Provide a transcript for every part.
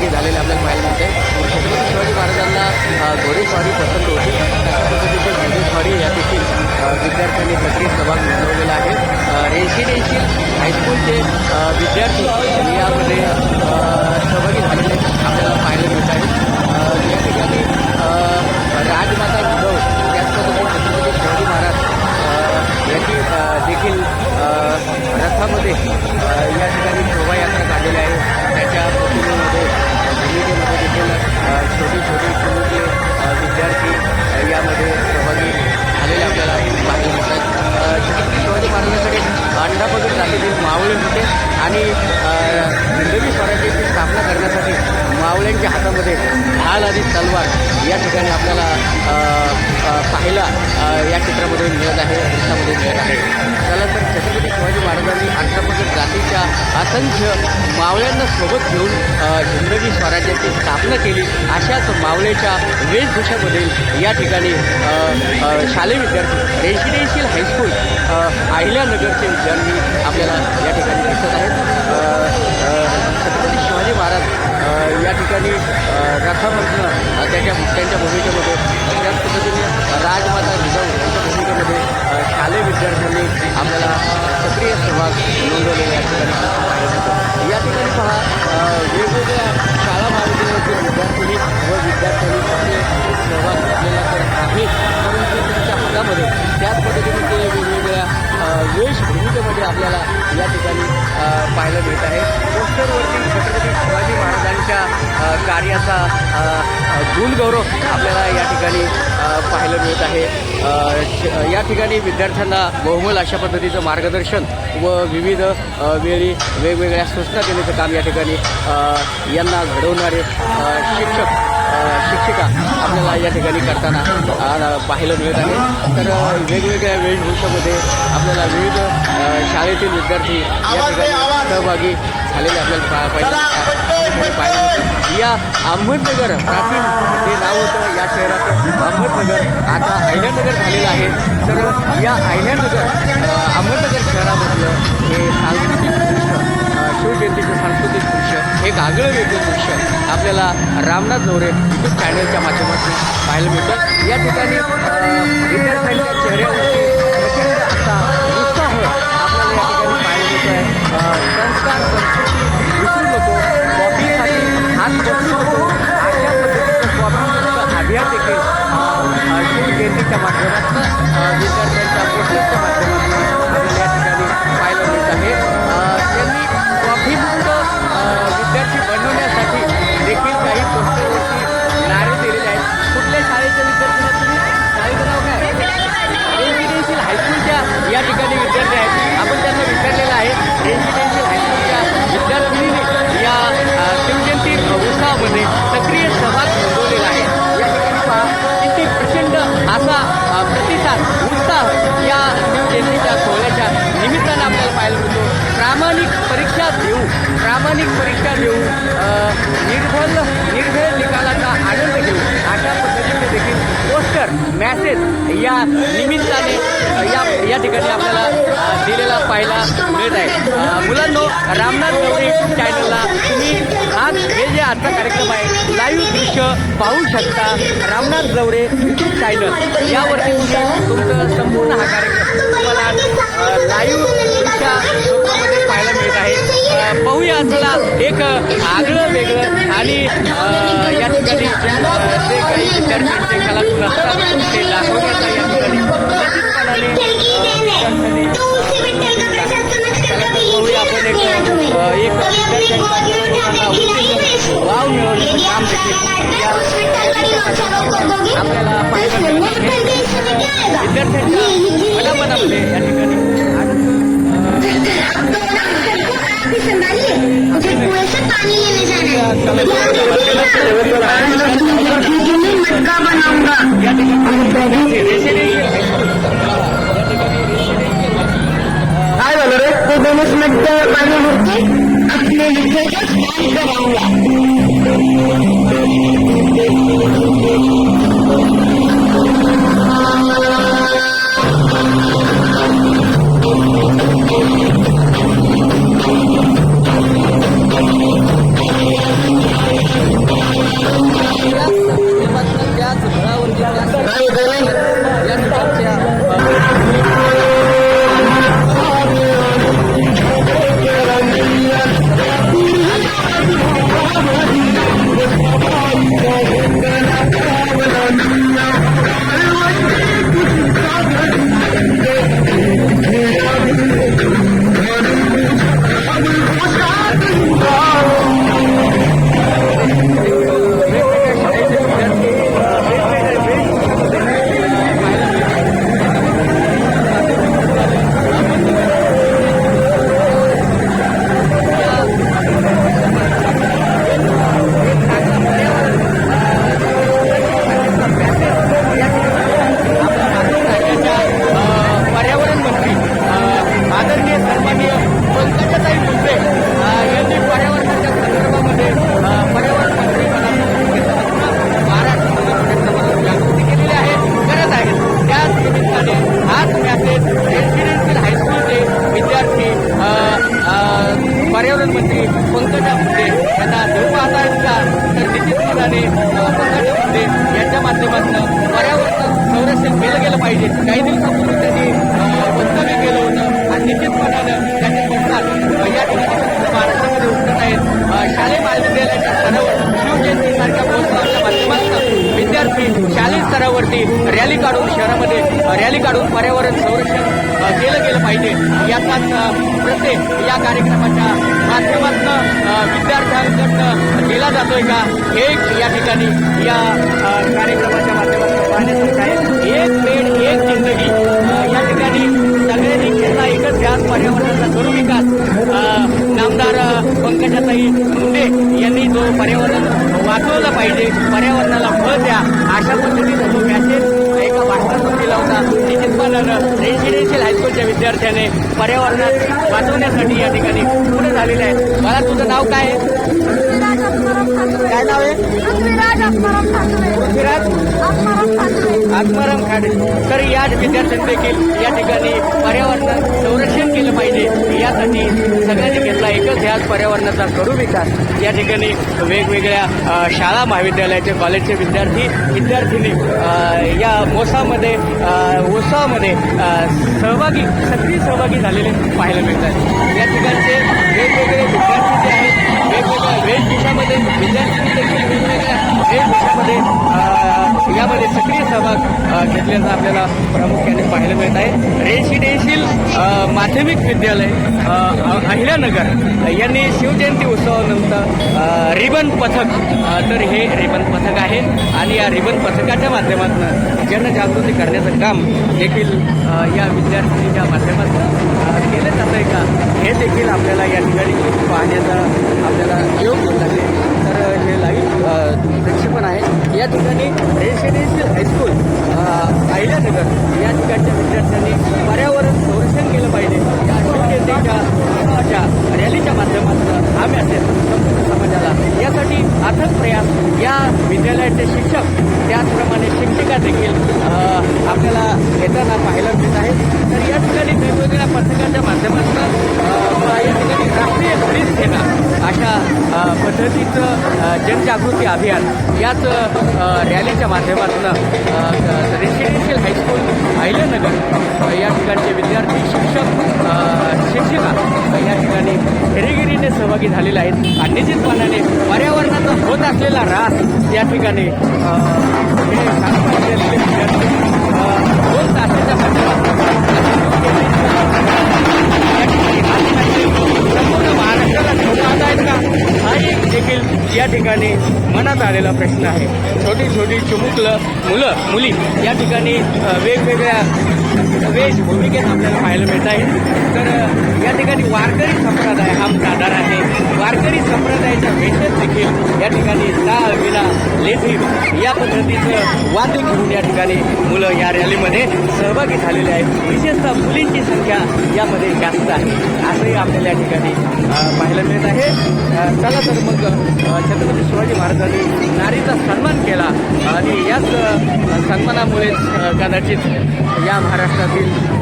सहभागी झालेले आपल्याला पाहायला मिळते शिवाजी महाराजांना घोडेस्वारी पसंत होती. त्यांच्या हातामध्ये ढाल आणि तलवार या ठिकाणी आपल्याला पाहायला या चित्रामध्ये मिळत आहे दृश्यामध्ये मिळत आहे. त्यानंतर छत्रपती शिवाजी महाराजांनी आंध्रप्रदेश जातीच्या असंख्य मावळ्यांना सोबत घेऊन अ, हिंदवी स्वराज्याची स्थापना केली. अशाच मावळेच्या वेशभूषामध्ये या ठिकाणी शालेय विद्यार्थी रेसिडेन्शियल हायस्कूल अहिल्यानगरचे विद्यार्थी आपल्याला या ठिकाणी दिसत आहेत. छत्रपती शिवाजी महाराज या ठिकाणी अ, रथामधनं त्याच्या त्यांच्या भूमिकेमध्ये त्याच पद्धतीने राजमाता जिजाऊ यांच्या भूमिकेमध्ये शालेय विद्यार्थ्यांनी आपल्याला सक्रिय सहभाग आपल्याला या ठिकाणी पाहायला मिळत आहे. पोस्टरवरती छत्रपती शिवाजी महाराजांच्या कार्याचा गुणगौरव आपल्याला या ठिकाणी पाहायला मिळत आहे. श- या ठिकाणी विद्यार्थ्यांना बहुमल अशा पद्धतीचं मार्गदर्शन व विविध वेळी वेगवेगळ्या सूचना देण्याचं काम या ठिकाणी यांना घडवणारे शिक्षक शिक्षिका आपल्याला या ठिकाणी करताना पाहायला मिळत आहे. तर वेगवेगळ्या वेशभूषेमध्ये आपल्याला विविध शाळेतील विद्यार्थी या ठिकाणी सहभागी झालेले आपल्याला पाहिजे पाहायला मिळतं. या अहमदनगर प्राचीन जे नाव होतं या शहराचं अहमदनगर आता अहिल्यानगर झालेलं आहे. तर या अहिल्यानगर अहमदनगर शहरामधलं हे सांस्कृतिक दृश्य शिवजयंतीचं सांस्कृतिक दृश्य एक आगळं वेगळं दृश्य आपल्याला रामनाथ नवरे यूट्यूब चॅनलच्या माध्यमातून पाहायला मिळतं. या ठिकाणी विद्यार्थ्यांच्या चेहऱ्यावरती प्रचंड असा उत्साह आपल्याला या ठिकाणी पाहायला मिळतो आहे संस्कार संस्कृती विसरू नको. कॉफीसाठी हात बसू नको. अशा पद्धतीचं कॉफीचं अभियान देखील अ, शिवजयंतीच्या माध्यमातून विद्यार्थ्यांना निमित्तानं आपल्याला पाहायला मिळतो. प्रामाणिक परीक्षा देऊ. प्रामाणिक परीक्षा देऊ. अ, निर्भल निर्भय निकालाचा आनंद घेऊ. अशा पद्धतीने देखील पोस्टर मॅसेज या निमित्ताने या या ठिकाणी आपल्याला दिलेला पाहायला मिळत आहे. मुलांनो रामनाथ गौरी चॅनलला तुम्ही आज हे जे आजचा कार्यक्रम आहे लाईव्ह दृश्य पाहू शकता रामनाथ गवरे यूट्यूब चॅनल यावरती तुम्ही तुमचं संपूर्ण हा कार्यक्रम तुम्हाला लाईव्ह दृश्य स्वरूपामध्ये पाहायला मिळत आहे. पाहूया चला एक आगळं वेगळं आणि या ठिकाणी जे काही विद्यार्थ्यांचे कलागुण असतात ते दाखवण्याचा या ठिकाणी. असतात. या ठिकाणी वेगवेगळ्या शाळा महाविद्यालयाचे कॉलेजचे विद्यार्थी विद्यार्थिनी या मोसामध्ये उत्सवामध्ये सहभागी सक्रिय सहभागी झालेले पाहायला मिळतात. या ठिकाणचे वेगवेगळे विद्यार्थी जे आहेत वेगवेगळ्या देशामध्ये विद्यार्थ्यांनी देखील वेगवेगळ्या वेशभूषामध्ये यामध्ये सक्रिय सहभाग घेतल्याचा आपल्याला प्रामुख्याने पाहायला मिळत आहे. रेसिडेन्शियल माध्यमिक विद्यालय अहिल्यानगर यांनी शिवजयंती उत्सवानंतर रिबन पथक तर हे रिबन पथक आहे. आणि या रिबन पथकाच्या माध्यमातून जनजागृती करण्याचं काम देखील या विद्यार्थ्यांच्या माध्यमातून केलं जात आहे का? हे देखील आपल्याला या ठिकाणी पाहण्याचा योग्य झाले तर हे लाईव्ह प्रक्षेपण आहे. या ठिकाणी रेसिडेन्शियल हायस्कूल अ, अहिल्यानगर या ठिकाणच्या विद्यार्थ्यांनी पर्यावरण संरक्षण केलं पाहिजे. या शिवजयंतीच्या रॅलीच्या माध्यमातून आम्ही असेल संपूर्ण समाजाला यासाठी अथक प्रयास या विद्यालयाचे शिक्षक त्याचप्रमाणे शिक्षिका देखील आपल्याला येताना पाहायला मिळत आहेत. तर या ठिकाणी वेगवेगळ्या पथकाच्या माध्यमातून या ठिकाणी राष्ट्रीय पोलीस सेना अशा पद्धतीचं जनजागृती अभियान याच रॅलीच्या माध्यमातून रेसिडेन्शियल हायस्कूल अहिल्यानगर या ठिकाणचे विद्यार्थी ठिकाणी सहभागी झालेले आहेत. आणि निश्चितपणाने पर्यावरणाचा होत असलेला रास या ठिकाणी दोन तासाच्या संपूर्ण महाराष्ट्राला धोका आहेत का? हा एक देखील या ठिकाणी मनात आलेला प्रश्न आहे. छोटी छोटी चुमुकलं मुलं मुली या ठिकाणी वेगवेगळ्या वेश भूमिकेत आपल्याला पाहायला मिळत आहे तर या ठिकाणी वारकरी संप्रदाय हा साधार आहे. वारकरी संप्रदायाच्या वेशात देखील या ठिकाणी टाळ विला लेझीम या पद्धतीचं वाद्य घेऊन या ठिकाणी मुलं या रॅलीमध्ये सहभागी झालेले आहेत. विशेषतः मुलींची संख्या यामध्ये जास्त आहे. असंही आपल्याला या ठिकाणी पाहायला मिळत आहे. चला तर मग छत्रपती शिवाजी महाराजांनी नारीचा सन्मान केला आणि याच सन्मानामुळे कदाचित या महाराष्ट्रातील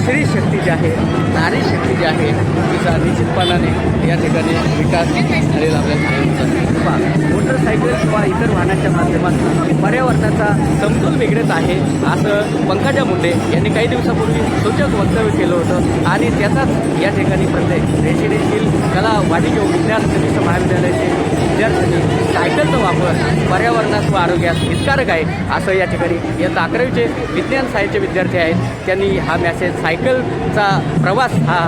स्त्री शक्ती जी आहे नारी शक्ती जी आहे तिचा निश्चितपणाने या ठिकाणी विकास झालेला आपल्याला पहा, मोटरसायकल किंवा इतर वाहनाच्या माध्यमातून पर्यावरणाचा समतोल बिघडत आहे असं पंकजा मुंडे यांनी काही दिवसापूर्वी सूचक वक्तव्य केलं होतं. आणि त्याचाच या ठिकाणी प्रत्येक रेसिडेन्शियल कला वाणिज्य विज्ञान कनिष्ठ महाविद्यालयाचे विद्यार्थ्यांनी सायकलचा वापर पर्यावरणास व आरोग्यास हितकारक आहे असं या ठिकाणी इयत्ता अकरावीचे विज्ञान साहित्य विद्यार्थी आहेत. त्यांनी हा मॅसेज सायकलचा प्रवास हा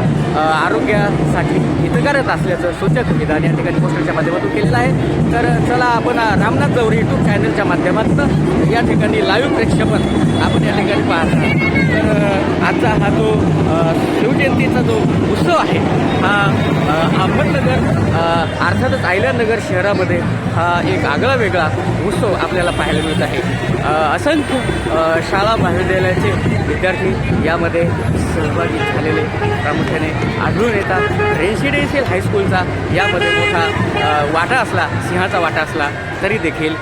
आरोग्यासाठी हितकारक असल्याचं सूचक विधान या ठिकाणी पोस्टरच्या माध्यमातून केलेलं आहे. तर चला आपण रामनाथ जवळ यूट्यूब चॅनलच्या माध्यमातून या ठिकाणी लाईव्ह प्रेक्षेपण आपण या ठिकाणी पाहत तर आजचा हा जो शिवजयंतीचा जो उत्सव आहे हा अहमदनगर अर्थातच आयल्यानगर शहरामध्ये हा एक आगळा वेगळा उत्सव आपल्याला पाहायला मिळत आहे. असंख्य शाळा महाविद्यालयाचे विद्यार्थी यामध्ये सहभागी झालेले प्रामुख्याने आढळून येतात. रेसिडेन्शियल हायस्कूलचा यामध्ये मोठा वाटा असला सिंहाचा वाटा असला तरी देखील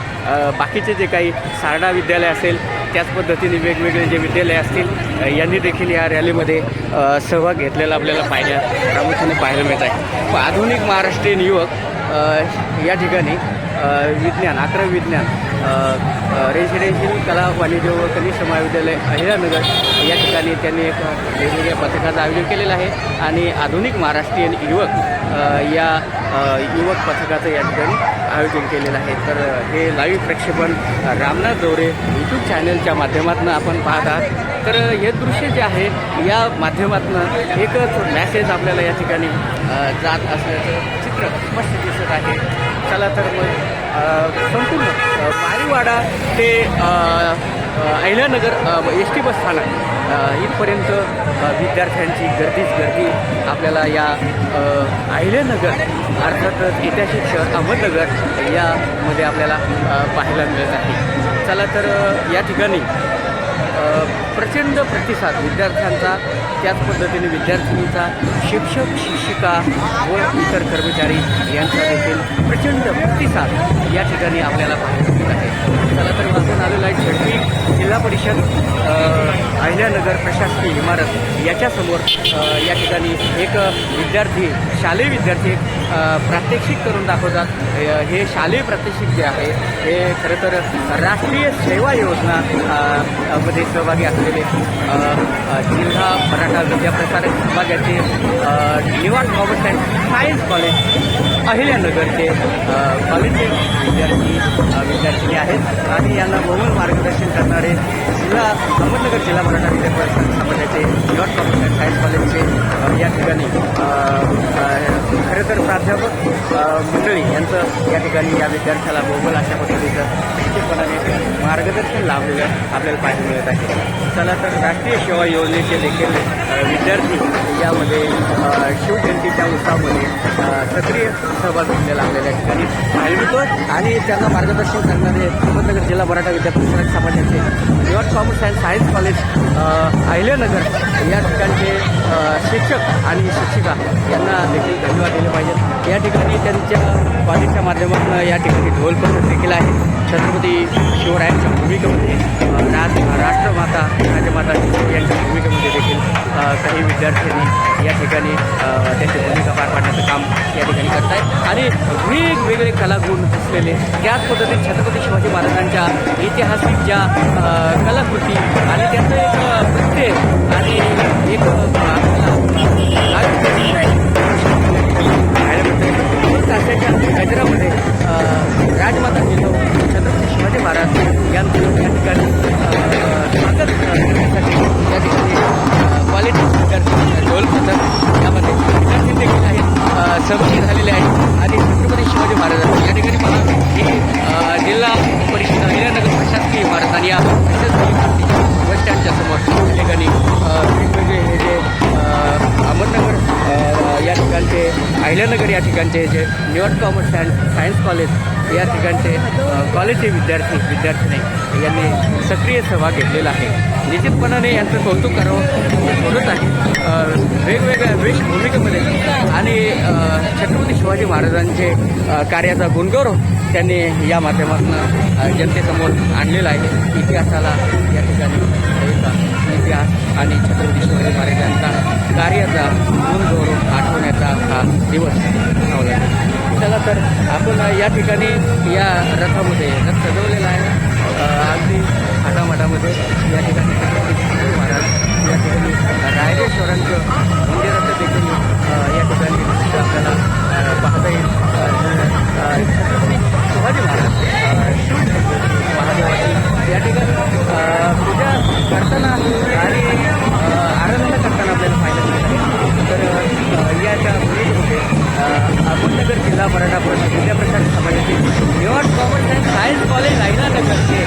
बाकीचे जे काही सारडा विद्यालय असेल त्याच पद्धतीने वेगवेगळे जे विद्यालय असतील यांनी देखील या रॅलीमध्ये सहभाग घेतलेला आपल्याला पाहिल्या प्रामुख्याने पाहायला मिळत आहे. आधुनिक महाराष्ट्रीयन युवक या ठिकाणी विज्ञान अकरावी विज्ञान अ, रेसिडेन्शियल कला वाणिज्य व कनिष्ठ महाविद्यालय अहिरानगर या ठिकाणी त्यांनी एक वेगवेगळ्या पथकाचं आयोजन केलेलं आहे. आणि आधुनिक महाराष्ट्रीयन युवक या युवक पथकाचं या ठिकाणी आयोजन केलेलं आहे. तर हे लाईव्ह प्रक्षेपण रामनाथ जोरे यूट्यूब चॅनलच्या माध्यमातून आपण पाहत आहात. तर हे दृश्य जे आहे या माध्यमातून एकच मॅसेज आपल्याला या ठिकाणी जात असल्याचं चित्र मस्त दिसत आहे. चला तर मग संपूर्ण मारीवाडा ते अहिल्यानगर एस टी बस स्थानक इथपर्यंत विद्यार्थ्यांची गर्दीच गर्दी. आपल्याला या अहिल्यानगर अर्थातच ऐतिहासिक शहर अहमदनगर यामध्ये आपल्याला पाहायला मिळत आहे. चला तर या ठिकाणी प्रचंड प्रतिसाद विद्यार्थ्यांचा त्याच पद्धतीने विद्यार्थिनीचा शिक्षक शिक्षिका व इतर कर्मचारी यांचा देखील प्रचंड प्रतिसाद या ठिकाणी आपल्याला पाहायला मिळत आहे. चला तर आपण आलेला आहे झडपी जिल्हा परिषद अहिल्यानगर प्रशासकीय इमारत. याच्यासमोर या ठिकाणी एक विद्यार्थी शालेय विद्यार्थी प्रात्यक्षिक करून दाखवतात. हे शालेय प्रात्यक्षिक जे आहे हे खरं तर राष्ट्रीय सेवा योजना मध्ये सहभागी असलेले जिल्हा मराठा विद्याप्रसारक विभागाचे निवास कॉमर्स अँड सायन्स कॉलेज अहिल्यानगरचे कॉलेजचे विद्यार्थी विद्यार्थिनी आहेत. आणि यांना बहुमत मार्गदर्शन करणारे जिल्हा अहमदनगर जिल्हा मराठा विद्याप्रसारक समाजाचे निवास कॉमर्स अँड सायन्स कॉलेजचे या ठिकाणी खरं तर प्राध्यापक मंडळी यांचं या ठिकाणी या विद्यार्थ्याला बहुबल अशा मार्गदर्शन लाभलेलं आपल्याला पाहायला मिळत आहे. चला तर राष्ट्रीय सेवा योजनेचे देखील विद्यार्थी यामध्ये शिवजयंतीच्या उत्साहामध्ये सक्रिय सहभाग घेतलेला आपल्याला या ठिकाणी पाहायला मिळतो. आणि त्यांना मार्गदर्शन करणारे अहमदनगर जिल्हा मराठा विद्यापीठ समाजाचे your commerce and science college Ahilyanagar या ठिकाणचे शिक्षक आणि शिक्षिका यांना देखील धन्यवाद दिले पाहिजेत. या ठिकाणी त्यांच्या कॉलेजच्या माध्यमातून या ठिकाणी ढोल पथक देखील आहे. छत्रपती शिवरायांच्या भूमिकेमध्ये राज राष्ट्रमाता राजमाता यांच्या भूमिकेमध्ये देखील काही विद्यार्थ्यांनी या ठिकाणी त्यांची भूमिका पार पाडण्याचं काम या ठिकाणी करत आहेत आणि वेगवेगळे कलागुण असलेले त्याच पद्धतीने छत्रपती शिवाजी महाराजांच्या ऐतिहासिक ज्या कलाकृती आणि त्याचं एक नृत्य आणि एक अ, पाहायला राजमाता जिल्हा शिवाजी महाराज यांचं या ठिकाणी स्वागत करण्यासाठी या ठिकाणी क्वालिटी विद्यार्थी ढोल पथक यामध्ये विद्यार्थी देखील आहेत सहभागी झालेले आहेत. आणि छत्रपती शिवाजी महाराज या ठिकाणी मला ही जिल्हा परिषद अहिल्यानगर प्रशासकीय इमारत आणि या प्रशासकीय बस स्टँडच्या समोर या ठिकाणी वेगवेगळे हे जे अहमदनगर या ठिकाणचे अहिल्यानगर या ठिकाणचे जे New York commerce and science college या ठिकाणचे कॉलेजचे विद्यार्थी विद्यार्थिनी यांनी सक्रिय सहभाग घेतलेला आहे. निश्चितपणाने यांचं कौतुक करावं होतच आहे. वेगवेगळ्या वेगवेगळ्या वेशभूमिकेमध्ये आणि छत्रपती शिवाजी महाराजांचे कार्याचा गुणगौरव त्यांनी या माध्यमातून जनतेसमोर आणलेला आहे. इतिहासाला या ठिकाणी इतिहास आणि छत्रपती शिवाजी महाराजांचा कार्याचा गुणगौरव आठवण्याचा हा दिवस म्हणावा चला तर आपण या ठिकाणी या रथामध्ये रथ सजवलेला आहे. अगदी आटामाटामध्ये या ठिकाणी छत्रपती महाराज या ठिकाणी रायरेश्वरांचं मंदिराचं देखील या ठिकाणी आपल्याला पाहता येईल. छत्रपती शिवाजी महाराज महादेवाची या ठिकाणी पूजा करताना आणि आराधना करताना आपल्याला फायदा मिळत तर याच्या होते अहमदनगर जिल्हा मराठा जिल्हा प्रशासन समाजाचे निवड कॉमन अँड सायन्स कॉलेज आहे ना रायनानगरचे